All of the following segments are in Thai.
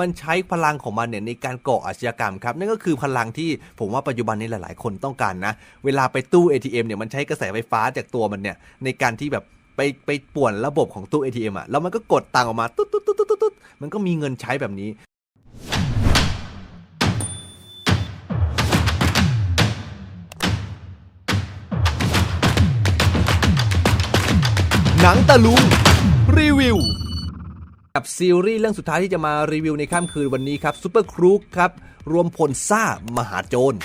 มันใช้พลังของมันเนี่ยในการก่ออาชญากรรมครับนั่นก็คือพลังที่ผมว่าปัจจุบันนี้หลาย ๆ คนต้องการนะเวลาไปตู้ ATM เนี่ยมันใช้กระแสไฟฟ้าจากตัวมันเนี่ยในการที่แบบไปไปป่วนระบบของตู้ ATM อะแล้วมันก็กดตังออกมาตุ๊ดตุ๊ดตุ๊ดตุ๊ดตุ๊ดมันก็มีเงินใช้แบบนี้หนังตะลุง กับซีรีส์เรื่องสุดท้ายที่จะมารีวิวในค่ำคืนวันนี้ครับซูเปอร์ครูครับรวมพลซ่ามหาโจร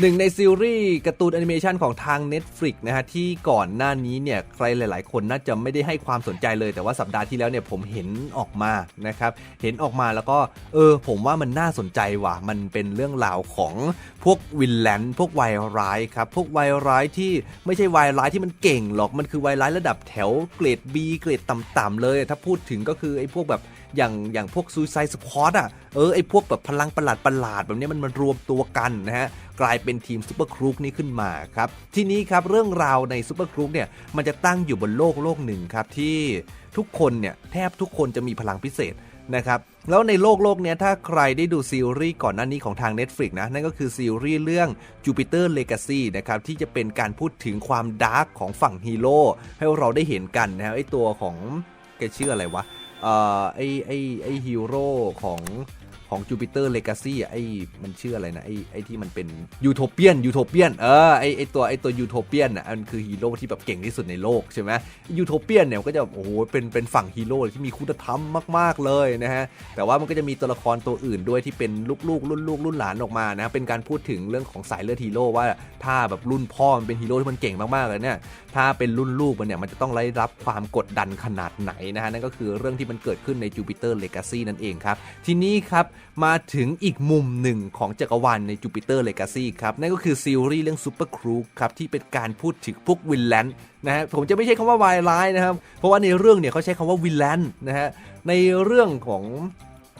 หนึ่งในซีรีส์การ์ตูนแอนิเมชันของทาง Netflix นะฮะที่ก่อนหน้านี้เนี่ยใครหลาย ๆ คนน่าจะไม่ได้ให้ความสนใจเลย แต่ว่าสัปดาห์ที่แล้วเนี่ยผมเห็นออกมานะครับเห็นออกมาแล้วก็เออผมว่ามันน่าสนใจว่ะมันเป็นเรื่องราวของพวกวินแลนพวกวายร้ายครับพวกวายร้ายที่ไม่ใช่วายร้ายที่มันเก่งหรอกมันคือวายร้ายระดับแถวเกรด B เกรดต่ำๆเลย ถ้าพูดถึงก็คือไอ้พวกแบบ อย่างอย่างพวกซูซายสควอตอะเออไอพวกแบบพลังประหลาดประหลาดแบบนี้มันมารวมตัวกันนะฮะกลายเป็นทีมซูเปอร์ครูกนี้ขึ้นมาครับทีนี้ครับเรื่องราวในซูเปอร์ครูกเนี่ยมันจะตั้งอยู่บนโลกโลกหนึ่งครับที่ทุกคนเนี่ยแทบทุกคนจะมีพลังพิเศษนะครับแล้วในโลกโลกเนี้ยถ้าใครได้ดูซีรีส์ก่อนหน้านี้ของทาง Netflix นะ นั่นก็คือซีรีส์เรื่อง Jupiter Legacy นะครับที่จะเป็นการพูดถึงความดาร์กของฝั่งฮีโร่ให้เราได้เห็นกันนะครับไอตัวของแกชื่ออะไรวะ ไอไอไอฮีโร่ของ ของ Jupiter Legacy อะไอ้มันชื่ออะไรนะไอ้ไอ้ที่มันเป็นยูโทเปียนยูโทเปียนเออไอ้ไอ้ตัวไอ้ตัวยูโทเปียนอะมันคือฮีโร่ที่แบบเก่งที่สุดในโลกใช่ไหมยูโทเปียนเนี่ยก็จะโอ้โหเป็นเป็นฝั่งฮีโร่ที่มีคุณธรรมมาก ๆ เลยนะฮะ แต่ว่ามันก็จะมีตัวละครตัวอื่นด้วยที่เป็นลูกๆรุ่นลูกรุ่นหลานออกมานะเป็นการพูดถึงเรื่องของสายเลือดฮีโร่ว่าถ้าแบบรุ่นพ่อมันเป็นฮีโร่ที่มันเก่งมากๆเลยเนี่ยถ้าเป็นรุ่นลูกมันเนี่ยมันจะต้องได้รับความกดดันขนาดไหนนะฮะนั่นก็คือเรื่องที่มันเกิดขึ้นใน Jupiter Legacy นั่นเองครับทีนี้ครับมาถึงอีกมุมหนึ่งของจักรวาลใน Jupiter Legacy ครับ นั่นก็คือซีรีส์เรื่อง Super Crew ครับ ที่เป็นการพูดถึงพวกวินแลนด์นะฮะผมจะไม่ใช้คำว่าวายร้ายนะครับ เพราะว่าในเรื่องเนี่ยเขาใช้คำว่าวินแลนด์นะฮะในเรื่องของ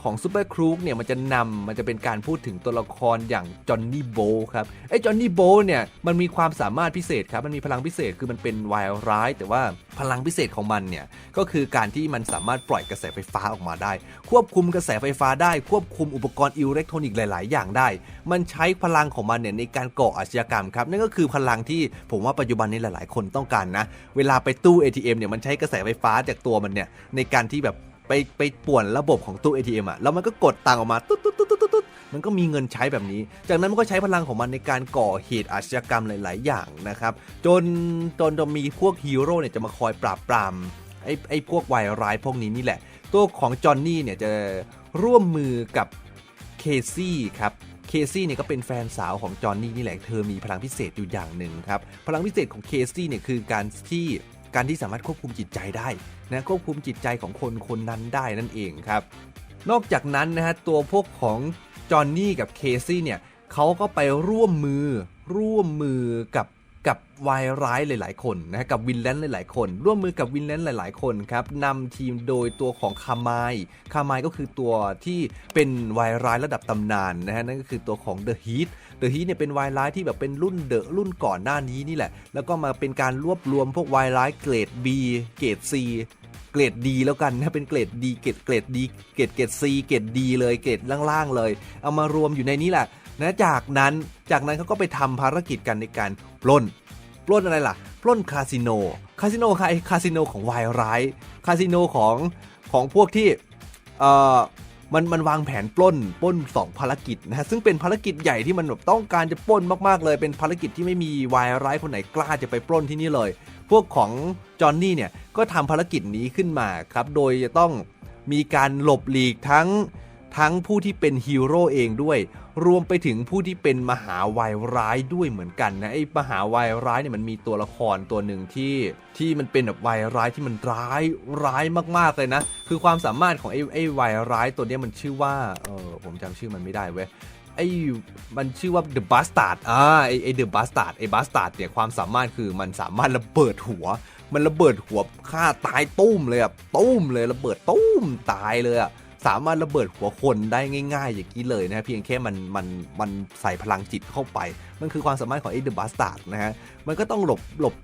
ของซูเปอร์ครูกเนี่ยมันจะนำมันจะเป็นการพูดถึงตัวละครอย่างจอห์นนี่โบครับไอ้จอห์นนี่โบเนี่ยมันมีความสามารถพิเศษครับมันมีพลังพิเศษคือมันเป็นวายร้าย แต่ว่าพลังพิเศษของมันเนี่ยก็คือการที่มันสามารถปล่อยกระแสไฟฟ้าออกมาได้ ควบคุมกระแสไฟฟ้าได้ ควบคุมอุปกรณ์อิเล็กทรอนิกส์หลาย ๆ อย่างได้ มันใช้พลังของมันเนี่ยในการก่ออาชญากรรมครับนั่นก็คือพลังที่ผมว่าปัจจุบันนี้หลาย ๆ คนต้องการนะเวลาไปตู้ ATM เนี่ยมันใช้กระแสไฟฟ้าจากตัวมันเนี่ยในการที่แบบ ไปไปป่วนระบบของตู้ ATM อะแล้วมันก็กดตังออกมาตุ๊ดตุ๊ดตุ๊ดตุ๊ดตุ๊ดมันก็มีเงินใช้แบบนี้ จากนั้นมันก็ใช้พลังของมันในการก่อเหตุอาชญากรรมหลาย ๆ อย่างนะครับ จนจนจะมีพวกฮีโร่เนี่ยจะมาคอยปราบปรามไอ้ไอ้พวกวายร้ายพวกนี้นี่แหละ ตัวของจอห์นนี่เนี่ยจะร่วมมือกับเคซี่ครับเคซี่เนี่ยก็เป็นแฟนสาวของจอห์นนี่นี่แหละ เธอมีพลังพิเศษอยู่อย่างหนึ่งครับ พลังพิเศษของเคซี่เนี่ยคือการที่ การที่สามารถควบคุมจิตใจได้นะควบคุมจิตใจของคนคนนั้นได้นั่นเองครับ นอกจากนั้นนะฮะตัวพวกของจอห์นนี่กับเคซี่เนี่ยเขาก็ไปร่วมมือร่วมมือกับ กับวายร้ายหลาย ๆ คนนะฮะกับวินแลนหลาย ๆ คน ร่วมมือกับวินแลนหลาย ๆ คนครับนำทีมโดยตัวของคามายคามายก็คือตัวที่เป็นวายร้ายระดับตำนานนะฮะนั่นก็คือตัวของเดอะฮีทเดอะฮีทเนี่ยเป็นวายร้ายที่แบบเป็นรุ่นเดอะรุ่นก่อนหน้านี้นี่แหละ แล้วก็มาเป็นการรวบรวมพวกวายร้ายเกรด B เกรด C เกรดดีแล้วกันนะเป็นเกรดดีเกรดเกรดดีเกรดเกรดซีเกรดดีเลยเกรดล่างๆเลย เอามารวมอยู่ในนี้แหละ นะจากนั้นจากนั้นเขาก็ไปทำภารกิจกันในการปล้น ปล้นอะไรล่ะ ปล้นคาสิโน คาสิโนใครคาสิโนของวายร้าย คาสิโนของของพวกที่เอ่อมันมันวางแผนปล้นปล้น 2 ภารกิจนะฮะซึ่งเป็นภารกิจใหญ่ที่มันแบบต้องการจะปล้นมากๆเลย เป็นภารกิจที่ไม่มีวายร้ายคนไหนกล้าจะไปปล้นที่นี่เลย พวกของจอห์นนี่เนี่ยก็ทำภารกิจนี้ขึ้นมาครับโดยจะต้องมีการหลบหลีกทั้ง ทั้งผู้ที่เป็นฮีโร่เองด้วย รวมไปถึงผู้ที่เป็นมหาวายร้ายด้วยเหมือนกันนะไอ้มหาวายร้ายเนี่ยมันมีตัวละครตัวหนึ่งที่ที่มันเป็นแบบวายร้ายที่มันร้ายร้ายมากๆเลยนะ คือความสามารถของไอ้ไอ้วายร้ายตัวเนี้ยมันชื่อว่าเออผมจำชื่อมันไม่ได้เว้ยไอ้มันชื่อว่า The Bastard อ่าไอ้ไอ้ The Bastard ไอ้ Bastard เนี่ยความสามารถคือมันสามารถระเบิดหัว มันระเบิดหัวฆ่าตายตุ้มเลยอะตุ้มเลยระเบิดตุ้มตายเลยอะ สามารถระเบิดหัวคนได้ง่าย ๆ อย่างนี้เลยนะเพียงแค่มันมันมันใส่พลังจิตเข้าไป มันคือความสามารถของไอ้ The Bastard นะฮะมันก็ต้องหลบหลบ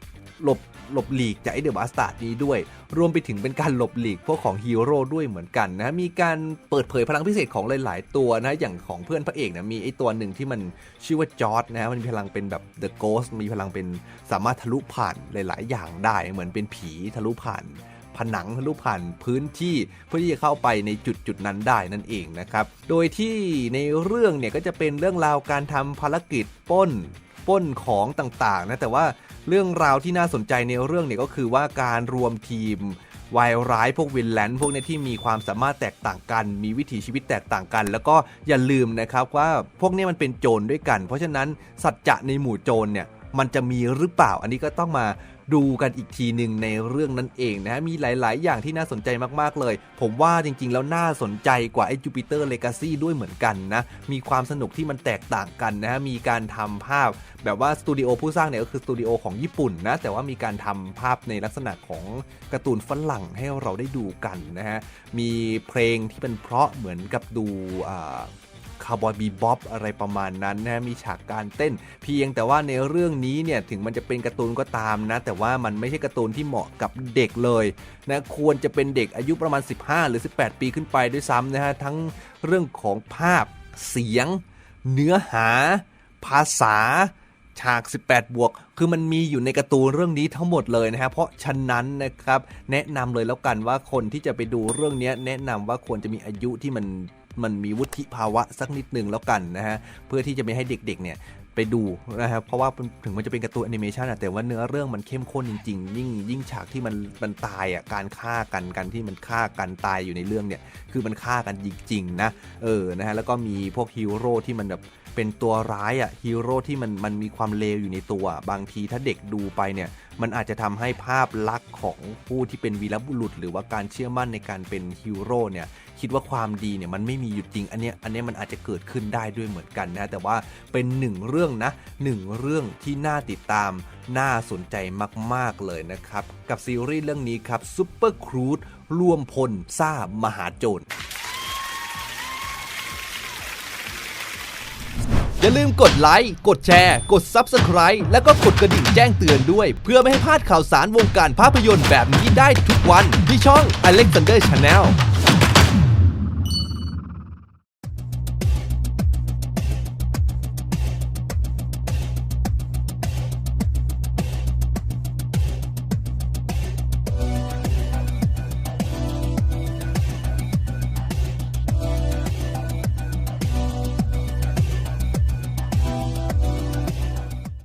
หลบหลบหลีกจากไอเดอะบาสตาร์ดนี้ด้วย รวมไปถึงเป็นการหลบหลีกพวกของฮีโร่ด้วยเหมือนกันนะ มีการเปิดเผยพลังพิเศษของหลาย ๆ ตัวนะ อย่างของเพื่อนพระเอกนะมีไอตัวหนึ่งที่มันชื่อว่าจอร์ดนะ มันมีพลังเป็นแบบ The Ghost มีพลังเป็นสามารถทะลุผ่านหลาย ๆ อย่างได้ เหมือนเป็นผีทะลุผ่าน นังทะลุผ่านพื้นที่เพื่อที่จะเข้าไปในจุดจุดนั้นได้นั่นเองนะครับ โดยที่ในเรื่องเนี่ยก็จะเป็นเรื่องราวการทำภารกิจป้นป้นของต่างๆนะแต่ว่าเรื่องราวที่น่าสนใจในเรื่องเนี่ยก็คือว่าการรวมทีมวายร้ายพวกวินแลนด์พวกเนี้ที่มีความสามารถแตกต่างกัน มีวิถีชีวิตแตกต่างกัน แล้วก็อย่าลืมนะครับว่าพวกนี้มันเป็นโจรด้วยกัน เพราะฉะนั้นสัจจะในหมู่โจรเนี่ย มันจะมีหรือเปล่า อันนี้ก็ต้องมาดูกันอีกทีหนึ่งในเรื่องนั้นเองนะฮะมีหลาย ๆ อย่างที่น่าสนใจมากๆเลย ผมว่าจริง ๆ แล้วน่าสนใจกว่าไอ้ Jupiter Legacy ด้วยเหมือนกันนะมีความสนุกที่มันแตกต่างกันนะฮะมีการทำภาพแบบว่าสตูดิโอผู้สร้างเนี่ยก็คือสตูดิโอของญี่ปุ่นนะแต่ว่ามีการทำภาพในลักษณะของการ์ตูนฝรั่งให้เราได้ดูกันนะฮะมีเพลงที่เป็นเพราะเหมือนกับดูอ่า คาร์บอยบีบ๊อบอะไรประมาณนั้นนะมีฉากการเต้น เพียงแต่ว่าในเรื่องนี้เนี่ยถึงมันจะเป็นการ์ตูนก็ตามนะ แต่ว่ามันไม่ใช่การ์ตูนที่เหมาะกับเด็กเลยนะควรจะเป็นเด็กอายุประมาณ 15 หรือ 18 ปีขึ้นไปด้วยซ้ำนะฮะทั้งเรื่องของภาพเสียง เนื้อหา ภาษาฉาก 18 บวก คือมันมีอยู่ในการ์ตูนเรื่องนี้ทั้งหมดเลยนะฮะ เพราะฉะนั้นนะครับ แนะนำเลยแล้วกันว่าคนที่จะไปดูเรื่องนี้แนะนำว่าควรจะมีอายุที่มัน มันมีวุฒิภาวะสักนิดหนึ่งแล้วกันนะฮะเพื่อที่จะไม่ให้เด็กๆเนี่ยไปดูนะครับเพราะว่าถึงมันจะเป็นการ์ตูนแอนิเมชันอะแต่ว่าเนื้อเรื่องมันเข้มข้นจริงๆยิ่งยิ่งฉากที่มันมันตายอะการฆ่ากันกันที่มันฆ่ากันตายอยู่ในเรื่องเนี่ยคือมันฆ่ากันจริงๆนะเออนะฮะแล้วก็มีพวกฮีโร่ที่มันแบบเป็นตัวร้ายอะ่ะฮีโร่ที่มันมันมีความเลวอยู่ในตัวบางทีถ้าเด็กดูไปเนี่ยมันอาจจะทำให้ภาพลักษณ์ของผู้ที่เป็นวีรบุรุษ หรือว่าการเชื่อมั่นในการเป็นฮีโร่เนี่ย คิดว่าความดีเนี่ยมันไม่มีอยู่จริง อันเนี้ยอันเนี้ยมันอาจจะเกิดขึ้นได้ด้วยเหมือนกันนะแต่ว่าเป็นหนึ่งเรื่องนะหนึ่งเรื่องที่น่าติดตามน่าสนใจมาก ๆ เลยนะครับ กับซีรีส์เรื่องนี้ครับซุปเปอร์ครูดร่วมพลซ่ามหาโจรอย่าลืมกดไลค์ กดแชร์ กด Subscribe แล้วก็กดกระดิ่งแจ้งเตือนด้วย เพื่อไม่ให้พลาดข่าวสารวงการภาพยนตร์แบบนี้ได้ทุกวัน ที่ช่อง Alexander Channel